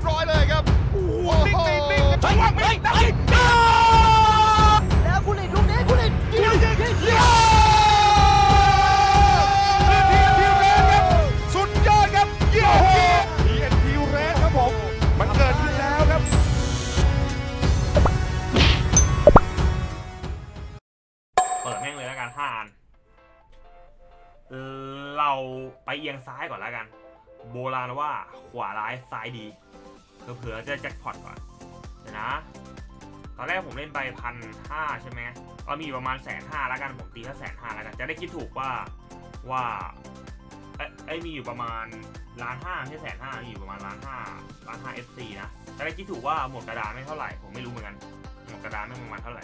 บร้อยเลยครับโอ้โหโอ้นิ่งโหนิ่งนิ่งจังหวะไม่ได้แล้วคุณลิดลูกนี้คุณลิดยิงยิงยิงยิงทีมเรสครับสุดยอดครับเยี่ยมทีเอ็นทีเรสครับผมมันเกิดขึ้นแล้วครับเปิดแม่งเลยแล้วกันห้าอันเออเราไปเอียงซ้ายก่อนแล้วกัน โบราณว่าขวาร้ายซ้ายดี เผื่อจะแจ็คพอตก่อนเดี๋ยวนะ ตอนแรกผมเล่นไปพันห้าใช่ไหมก็มีประมาณแสนห้าแล้วกันผมตีแค่แสนห้าแล้วกัน จะได้คิดถูกว่าว่าไอ้มีอยู่ประมาณล้านห้าไม่ใช่แสนห้ามีอยู่ประมาณล้านห้าล้านห้าเอฟซีนะ จะได้คิดถูกว่าหมดกระดานไม่เท่าไหร่ผมไม่รู้เหมือนกันหมดกระดานไม่ประมาณเท่าไหร่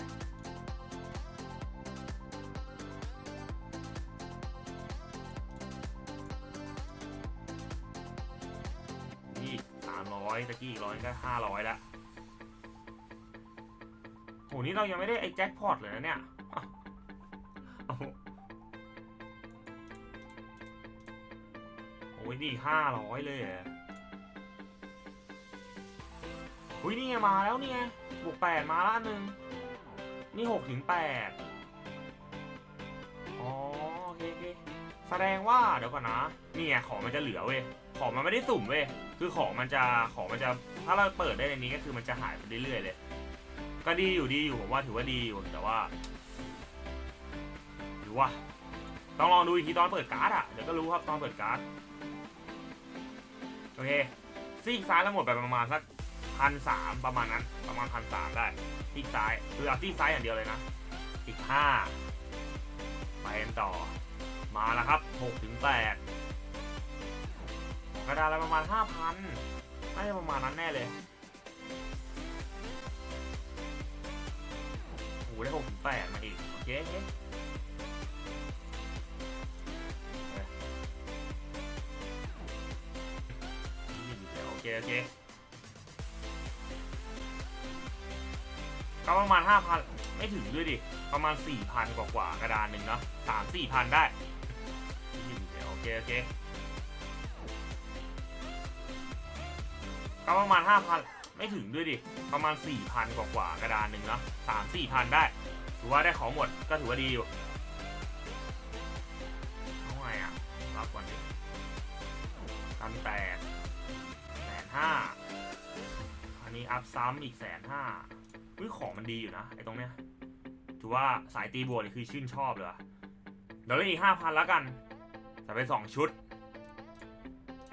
ตะกี้อีกร้อยก็ห้าร้อยละโหนี่เรายังไม่ได้ไอ้แจ็คพอตเลยนะเนี่ยเอาโอ้ยนี่ห้าร้อยเลยเหรอุ้ยนี่ไงมาแล้วนี่ไงบวกแปดมาละนหนึ่งนี่หกถึงแปดอ๋อโอเคโอเคแสดงว่าเดี๋ยวก่อนนะ นี่ไงของมันจะเหลือเว้ย ของมันไม่ได้สุ่มเว้ยคือของมันจะของมันจะถ้าเราเปิดได้ในนี้ก็คือมันจะหายไปเรื่อยๆเลย ก็ดีอยู่ดีอยู่ผมว่าถือว่าดีอยู่แต่ว่าหรือว่าต้องลองดูอีกทีตอนเปิดการ์ดอะเดี๋ยวก็รู้ครับตอนเปิดการ์ดโอเคซีกซ้ายแล้วหมดไปประมาณสักพันสามประมาณนั้น ประมาณพันสามได้ซีกซ้ายคือเอาซีกซ้ายอย่างเดียวเลยนะอีกห้าไปกันต่อมาแล้วครับหกถึงแปด กระดาษละประมาณห้าพันน่าจะประมาณนั้นแน่เลยโอ้โหได้หกถึงแปดมาอีก โอเคโอเค โอเคโอเคก็ประมาณห้าพันไม่ถึงด้วยดิ ประมาณสี่พันกว่ากระดานหนึ่งเนาะสามสี่พันได้ โอเค โอเค ก็ประมาณห้าพันไม่ถึงด้วยดิ ประมาณสี่พันกว่ากว่ากระดานหนึ่งเนาะสามสี่พันได้ ถือว่าได้ของหมดก็ถือว่าดีอยู่เท่าไหร่อะรับก่อนดิพันแปดแสนห้าอันนี้อัพซ้ำอีกแสนห้าวิของมันดีอยู่นะไอ้ตรงเนี้ย ถือว่าสายตีบวกนี่คือชื่นชอบเลยว่ะเดี๋ยวเล่นอีกห้าพันแล้วกันจะไปสองชุด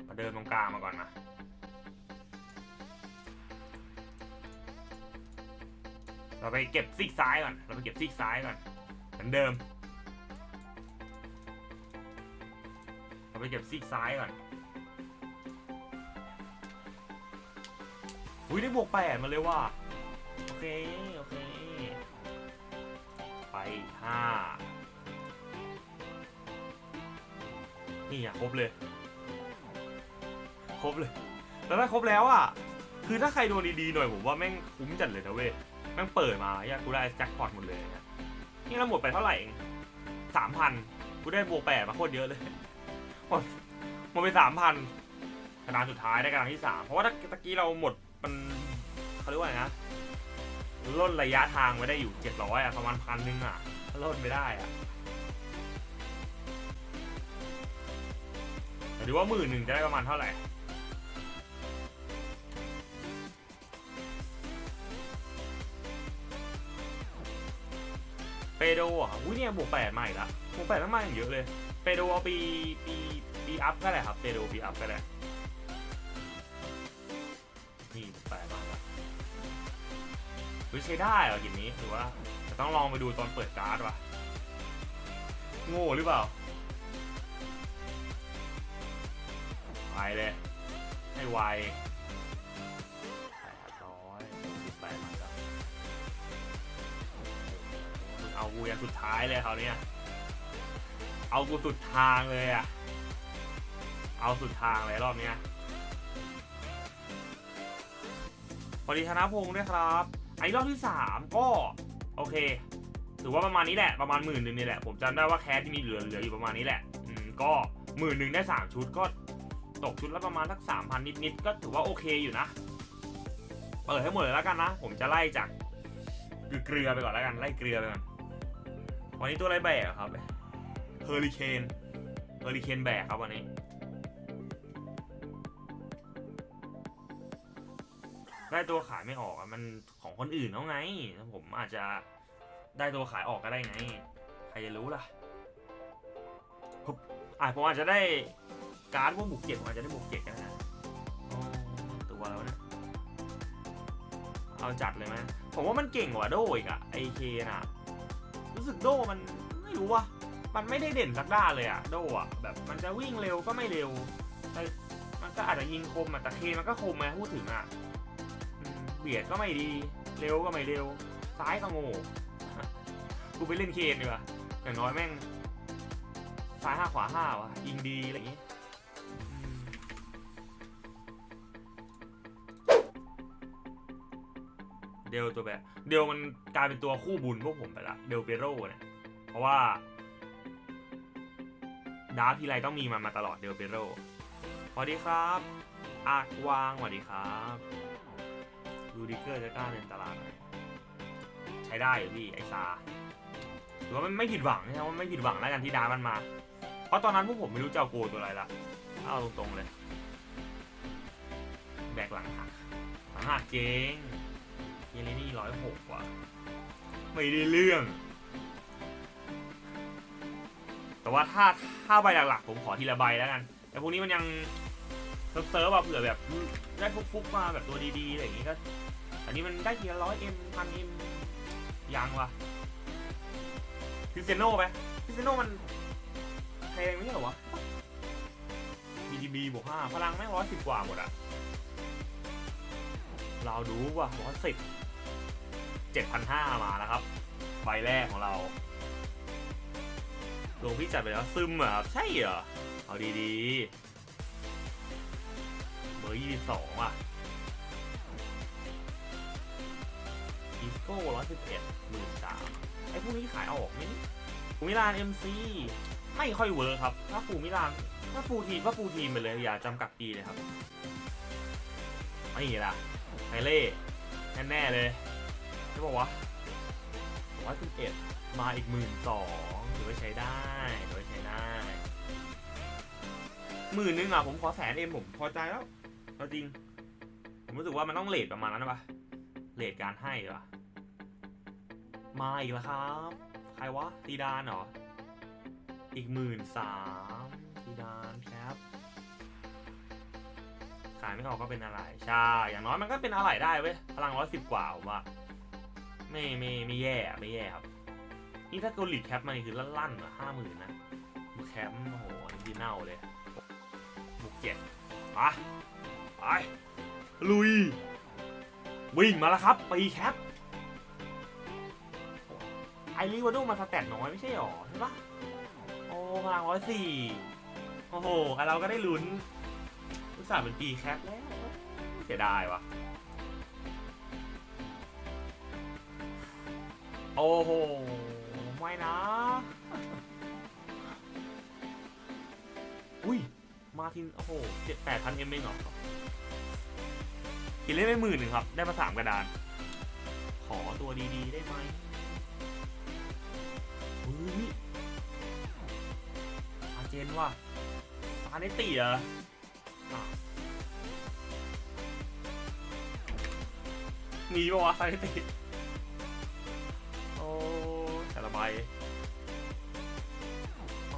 มาเดินตรงกลางมาก่อนนะ เราไปเก็บซีกซ้ายก่อน เราไปเก็บซีกซ้ายก่อน เหมือนเดิม เราไปเก็บซีกซ้ายก่อนอุ้ยได้บวกแปดมาเลยว่ะ โอเค โอเค ไปห้านี่อะครบเลย ครบเลยแล้วได้ครบแล้วอะ คือถ้าใครโดนดีๆหน่อยผมว่าแม่งคุ้มจัดเลยนะเว้ย แม่งเปิดมาอยากกูได้แจ็คพอตหมดเลยนี่ยนี่เราหมดไปเท่าไหร่เองสามพันกูได้บวกแปดมาโคตรเยอะเลยหมดหมดไปสามพันกระดานสุดท้ายได้กระดานที่สามเพราะว่าตะกี้เราหมดมันเขาเรียกว่าไงนะล่นระยะทางไว้ได้อยู่เจ็ดร้อยอะประมาณพันหนึงอะล่นไม่ได้อะแต่ดูว่าหมื่นหนึ่งจะได้ประมาณเท่าไหร่ โดอะอุ้ยเนี่ยบวกแปดมาอีกแล้วบวกแปดมากๆอย่างเยอะเลยเปโดเอาปีปีปีอัพก็ได้ครับเปโดปีอัพก็ได้นี่บวกแปดมาแล้วเฮ้ยใช้ได้เหรอกินนี้ถือว่าแต่ต้องลองไปดูตอนเปิดการ์ดวะโง่หรือเปล่าไปเลยให้ไว เอากูยันสุดท้ายเลยคราวเนี้ยเอากูสุดทางเลยอะเอาสุดทางเลยรอบเนี้ยสวัสดีธนพงศ์ด้วยครับอันนี้รอบที่สามก็โอเคถือว่าประมาณนี้แหละประมาณหมื่นหนึ่งนี่แหละผมจำได้ว่าแคสที่มีเหลือเหลืออยู่ประมาณนี้แหละอืมก็หมื่นหนึ่งได้สามชุดก็ตกชุดละประมาณสักสามพันนิดๆก็ถือว่าโอเคอยู่นะเปิดให้หมดเลยแล้วกันนะ ผมจะไล่จากเกลือไปก่อนแล้วกันไล่เกลือไปก่อน วันนี้ตัวอะไรแบกครับเฮอริเคนเฮอริเคนแบกครับวันนี้ได้ตัวขายไม่ออกอะมันของคนอื่นเขาไง ผมอาจจะได้ตัวขายออกก็ได้ไง ใครจะรู้ล่ะผมอะผมอาจจะได้การ์ดพวกบุกเจ็ดผมอาจจะได้บุกเจ็ดก็ได้นะตัวแล้วเนี่ยเอาจัดเลยไหมผมว่ามันเก่งกว่าโดอีกอะไอเคน่ะ รู้สึกโดมันไม่รู้ว่ะมันไม่ได้เด่นสักด้านเลยอะโดอะแบบมันจะวิ่งเร็วก็ไม่เร็วแต่มันก็อาจจะยิงคมอะแต่เคมันก็คมไงพูดถึงอะเบียดก็ไม่ดีเร็วก็ไม่เร็ว ซ้ายก็โง่กูไปเล่นเคนดีกว่าอย่างน้อยแม่ง ซ้ายห้าขวาห้าวะยิงดีอะไรอย่างงี้ เดลตัวแบบ เดลมันกลายเป็นตัวคู่บุญพวกผมไปละเดลเปโร่เนี่ยเพราะว่าดาร์ฟทีไรต้องมีมันมาตลอดเดลเปโร่สวัสดีครับอากวางสวัสดีครับดูดิเกอร์จะกล้าเดินตลาดไหมใช้ได้อยู่พี่ไอซาถือว่ามันไม่ผิดหวังนะว่าไม่ผิดหวังแล้วกันที่ดาร์มันมา เพราะตอนนั้นพวกผมไม่รู้จะเอาโกตัวอะไรละเอาตรงๆเลย แบกหลังหักหลังหักเจ๊ง เยเลนี่ร้อยหกว่ะ ไม่ได้เรื่อง แต่ว่าถ้าถ้าใบหลักๆผมขอทีละใบแล้วกัน แต่พวกนี้มันยังเซิร์ฟๆอะเผื่อแบบได้ฟุกๆมาแบบตัวดีๆอะไรอย่างงี้ก็อันนี้มันได้ทีละร้อยเอ็มพันเอ็มยังวะคริสเซโน่ไปคริสเซโน่มันแพงไม่ใช่เหรอวะ BDB บวกห้าพลังแม่งร้อยสิบกว่าหมดอะเราดูว่ะร้อยสิบ เจ็ดพันห้ามาแล้วครับ ใบแรกของเราลงพี่จัดไปแล้วซึมเหรอใช่เหรอ เอาดีๆ เบอร์ยี่สิบสองอะอีสโก้ร้อยสิบเอ็ดหมื่นสามไอ้พวกนี้ขายออกไหมนี่ฟูมิลานเอ็มซีไม่ค่อยเวิร์คครับ ถ้าฟูมิลานถ้าฟูทีมก็ฟูทีมไปเลยอย่าจำกัดปีเลยครับ ไม่ล่ะไฮเล่แน่ๆเลย ป่าวะร้อยสิบเอ็ดมาอีกหมื่นสองถือว่าใช้ได้ถือว่าใช้ได้หมื่นนึงอะผมขอแสนเอ็มผมพอใจแล้วเอาจริง ผมรู้สึกว่ามันต้องเลทประมาณนั้นปะเลทการให้เหรอมาอีกแล้วครับ ใครวะตีดานเหรอ อีกหมื่นสามตีดานครับขายไม่ออกก็เป็นอะไรใช่อย่างน้อยมันก็เป็นอะไรได้เว้ยพลังร้อยสิบกว่าผมว่า ไม่ไม่ไม่แย่ไม่แย่ครับ นี่ถ้าตัวหลีแคปมานี่คือลั่นๆอะห้าหมื่นนะแคปโอ้โหอันนี่ดีเน่าเลยบุกเจ็ดมาไปลุย วิ่งมาแล้วครับปีแคปไอริวาโดมันสแตทน้อยไม่ใช่หรอใช่ปะโอ้พลังร้อยสี่โอ้โหเราก็ได้ลุ้นอุตส่าห์เป็นปีแคปแล้วเสียดายวะ โอ้โห ไม่นะ อุ้ย มาทิน โอ้โหเจ็ดแปดพันเอ็มเองเหรอกินเล่นไปหมื่นหนึ่งครับ ได้มาสามกระดาน ขอตัวดีๆ ได้ไหมเฮ้ยอาเจนว่ะฟาเนติเหรออะมีปะวะฟาเนตี่ บอ๋อ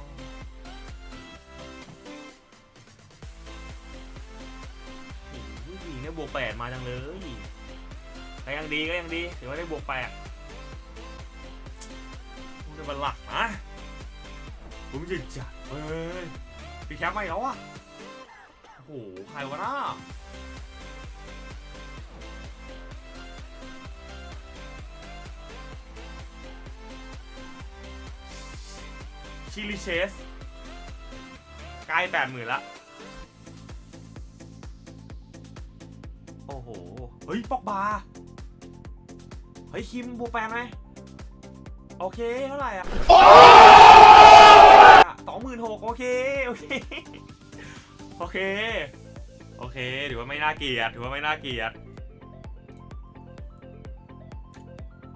โอ้ยนี่ยบวกแปดมาจังเลยก็ยังดีก็ยังดีถือว่าได้บวกแปดมึงจะมาหลักนะผมจะจัดเอ้ยพี่แคปไม่แล้วอะโอ้โห ใครวะน้า ชิลิเชสใกล้แปดหมื่นละ โอ้โห เฮ้ยปอกบา เฮ้ย คิมบวกแปดไหม โอเค เท่าไหร่อะสองหมื่นหกโอเค โอเค โอเค โอเค ถือว่าไม่น่าเกลียด ถือว่าไม่น่าเกลียด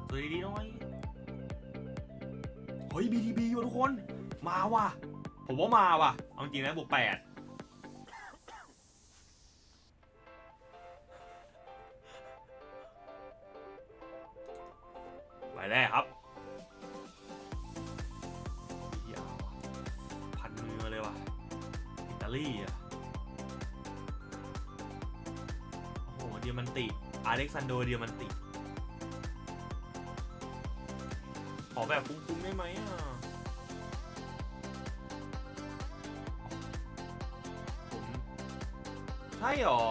ปิดดีๆหน่อย เฮ้ย BTB ว่ะทุกคน มาว่ะ ผมว่ามาว่ะ เอาจริงนะบวกแปดไปแรกครับพันมือมาเลยว่ะ อิตาลีอะ โอ้โห เดียมันติ อเล็กซานโดเดียมันติ ขอแบบคุ้มๆได้ไหมอะ ใช่หรอ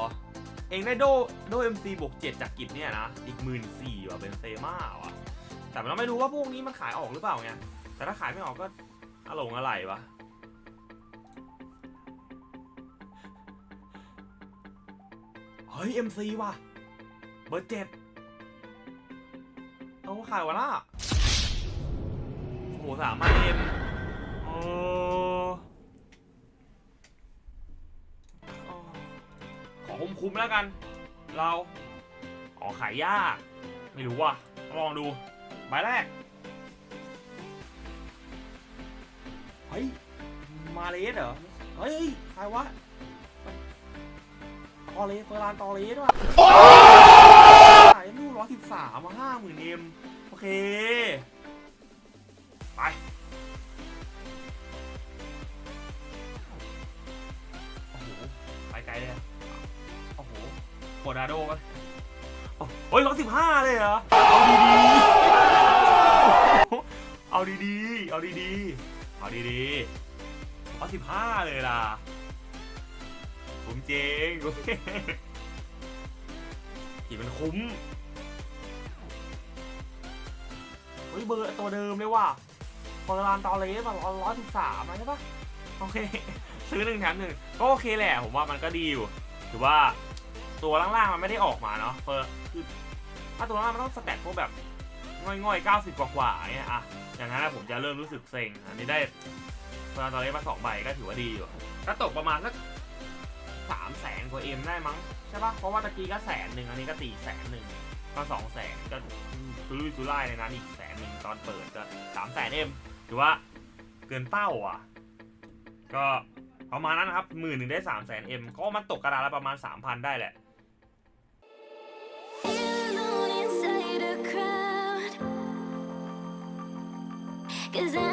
เองได้โดโดเอ็มซีบวกเจ็ดจากกิจเนี่ยนะ อีกหมื่นสี่ว่ะเป็นเซมาว่ะ แต่เราไม่รู้ว่าพวกนี้มันขายออกหรือเปล่าไง แต่ถ้าขายไม่ออกก็อะหลงอะไรวะเฮ้ย MC ว่ะ เบอร์เจ็ดเอาขายวะล่ะ โอ้โหสามพันเอ็มโอ้ คุ้มคุ้มแล้วกัน เราอ๋อขายยาก ไม่รู้ว่ะลองดูใบแรกเฮ้ยมาเลสเหรอเฮ้ยใครวะตอเลสเฟอร์รานตอเลสว่ะ เลยเหรอ เอาดีๆ เอาดีๆ เอาดีๆ เอาดีๆร้อยสิบห้าเลยล่ะ ผมเจงโอเคขี่มันคุ้ม เฮ้ยเบอร์ตัวเดิมเลยว่ะฟอร์ลานตอเลสมาร้อยสิบสามใช่ปะโอเค ซื้อหนึ่งแถมหนึ่งก็โอเคแหละ ผมว่ามันก็ดีอยู่ ถือว่าตัวล่างๆมันไม่ได้ออกมาเนาะเฟอร์คือ ถ้าตัวล่างมันต้องสแตทพวกแบบง่อยๆ 90 กว่าๆอย่างเงี้ยอะอย่างนั้นผมจะเริ่มรู้สึกเซ็ง อันนี้ได้เฟอร์ลานตอเลสมาสองใบก็ถือว่าดีอยู่ก็ตกประมาณสักสามแสนกว่าเอ็มได้มั้งใช่ปะเพราะว่าตะกี้ก็แสนหนึ่งอันนี้ก็ตีแสนหนึ่งก็สองแสนก็ซุรุ่ยซุร่ายในนั้นอีกแสนหนึ่งตอนเปิดก็สามแสนเอ็มถือว่าเกินเป้าอะ ก็ประมาณนั้นนะครับหมื่นหนึ่งได้สามแสนเอ็มก็มันตกกระดาษละประมาณสามพันได้แหละ Cause I